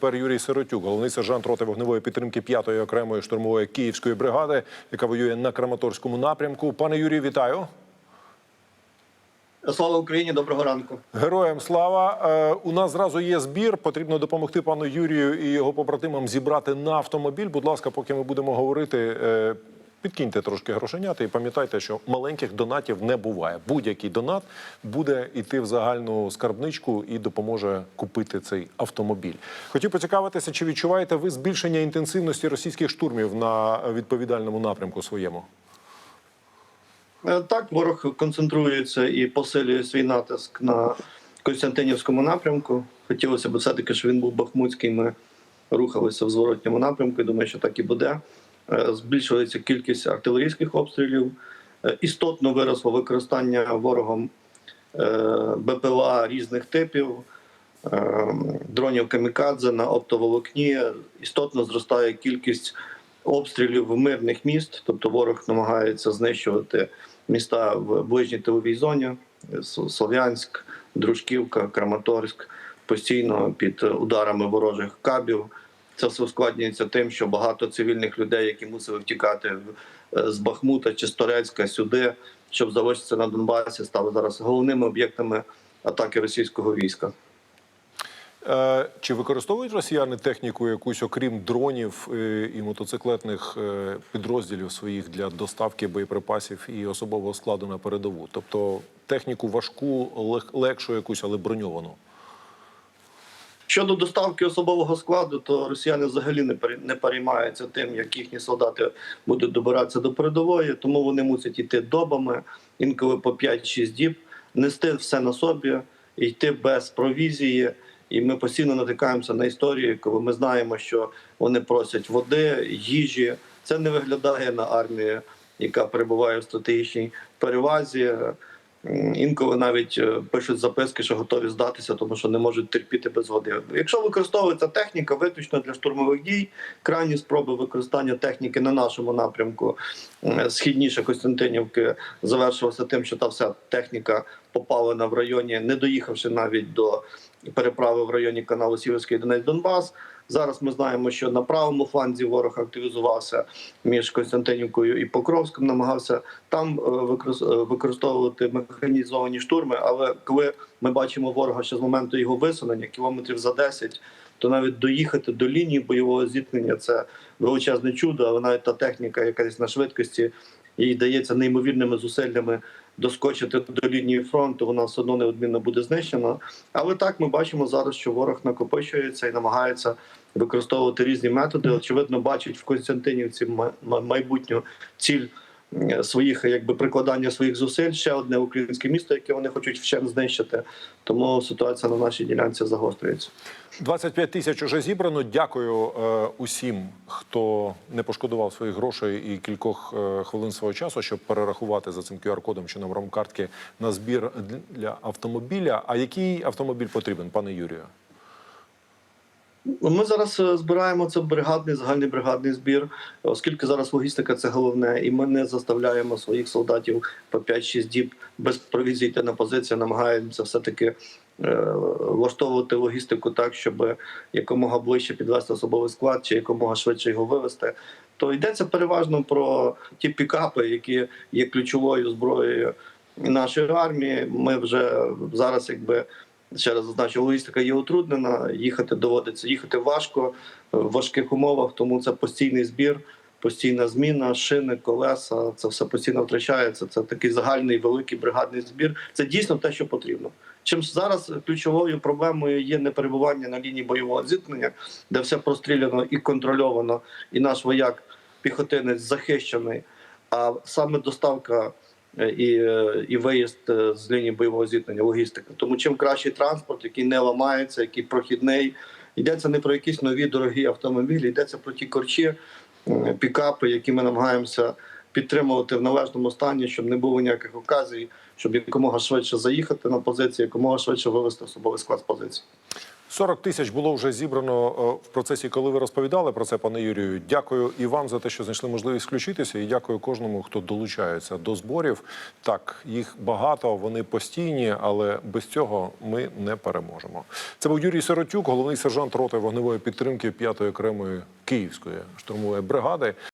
Тепер Юрій Сиротюк, головний сержант роти вогневої підтримки 5-ї окремої штурмової київської бригади, яка воює на Краматорському напрямку. Пане Юрію, вітаю. Слава Україні, доброго ранку. Героям слава! Е, у нас зразу є збір. Потрібно допомогти пану Юрію і його побратимам зібрати на автомобіль. Будь ласка, поки ми будемо говорити, е, підкиньте трошки грошенята і пам'ятайте, що маленьких донатів не буває. Будь-який донат буде йти в загальну скарбничку і допоможе купити цей автомобіль. Хотів поцікавитися, чи відчуваєте ви збільшення інтенсивності російських штурмів на відповідальному напрямку своєму? Е, Так, ворог концентрується і посилює свій натиск на Костянтинівському напрямку. Хотілося б все-таки, щоб він був Бахмутський. Ми рухалися в зворотньому напрямку. Думаю, що так і буде. Е, Збільшується кількість артилерійських обстрілів. Е, Істотно виросло використання ворогом е, БПЛА різних типів, дронів камікадзе на оптоволокні. Істотно зростає кількість обстрілів в мирних міст, тобто ворог намагається знищувати міста в ближній тиловій зоні: Слов'янськ, Дружківка, Краматорськ, постійно під ударами ворожих кабів. Це все ускладнюється тим, що багато цивільних людей, які мусили втікати е, з Бахмута чи з Торецька сюди, щоб залишитися на Донбасі, стали зараз головними об'єктами атаки російського війська. Е, Чи використовують росіяни техніку якусь, окрім дронів е, і мотоциклетних підрозділів своїх для доставки боєприпасів і особового складу на передову? Тобто техніку важку, лег- легшу якусь, але броньовану? Щодо доставки особового складу, то росіяни взагалі не пере- переймаються тим, як їхні солдати будуть добиратися до передової, тому вони мусять йти добами, інколи по 5-6 діб, нести все на собі, йти без провізії. І ми постійно натикаємося на історії, коли ми знаємо, що вони просять води, їжі. Це не виглядає на армію, яка перебуває в стратегічній перевазі. Інколи навіть е, пишуть записки, що готові здатися, тому що не можуть терпіти без води. Якщо використовується техніка виключно для штурмових дій, крайні спроби використання техніки на нашому напрямку східніше Костянтинівки завершилося тим, що та вся техніка попалена в районі, не доїхавши навіть до переправи в районі каналу Сіверський Донець Донбас. Зараз ми знаємо, що на правому фланзі ворог активізувався між Костянтинівкою і Покровськом, намагався там е, е, використовувати механізовані штурми. Але коли ми бачимо ворога ще з моменту його висунення, кілометрів за 10, то навіть доїхати до лінії бойового зіткнення це величезне чудо. Але навіть та техніка, яка на швидкості, їй дається неймовірними зусиллями доскочити до лінії фронту, вона все одно неодмінно буде знищена. Але так ми бачимо зараз, що ворог накопичується і намагається використовувати різні методи. Очевидно, бачить в Константинівці ма- ма- майбутню ціль своїх якби прикладання своїх зусиль. Ще одне українське місто, яке вони хочуть вщент знищити. Тому ситуація на нашій ділянці загострюється. 25 тисяч уже зібрано. Дякую е, усім, хто не пошкодував своїх грошей і кількох е, хвилин свого часу, щоб перерахувати за цим QR-кодом чи номером картки на збір для автомобіля. А який автомобіль потрібен, пане Юрію? Ми зараз е, збираємо це бригадний загальний бригадний збір, оскільки зараз логістика це головне, і ми не заставляємо своїх солдатів по 5-6 діб без провізії йти на позиції, намагаємося все таки влаштовувати логістику так, щоб якомога ближче підвести особовий склад чи якомога швидше його вивести. То йдеться переважно про ті пікапи, які є ключовою зброєю нашої армії. Ми вже зараз, якби ще раз зазначу, логістика є утруднена. Їхати доводиться їхати важко в важких умовах, тому це постійний збір, постійна зміна, шини, колеса. Це все постійно втрачається. Це такий загальний великий бригадний збір. Це дійсно те, що потрібно. Чим зараз ключовою проблемою є не перебування на лінії бойового зіткнення, де все простріляно і контрольовано, і наш вояк піхотинець захищений. А саме доставка е, і, е, і виїзд е, з лінії бойового зіткнення, логістика. Тому чим кращий транспорт, який не ламається, який прохідний, йдеться не про якісь нові дорогі автомобілі, йдеться про ті корчі, пікапи, які ми намагаємося підтримувати в належному стані, щоб не було ніяких оказій, щоб якомога швидше заїхати на позиції, якомога швидше вивести особовий склад з позиції. 40 тисяч було вже зібрано е, в процесі, коли ви розповідали про це, пане Юрію. Дякую і вам за те, що знайшли можливість включитися. І дякую кожному, хто долучається до зборів. Так, їх багато, вони постійні, але без цього ми не переможемо. Це був Юрій Сиротюк, головний сержант роти вогневої підтримки 5-ї окремої Київської штурмової бригади.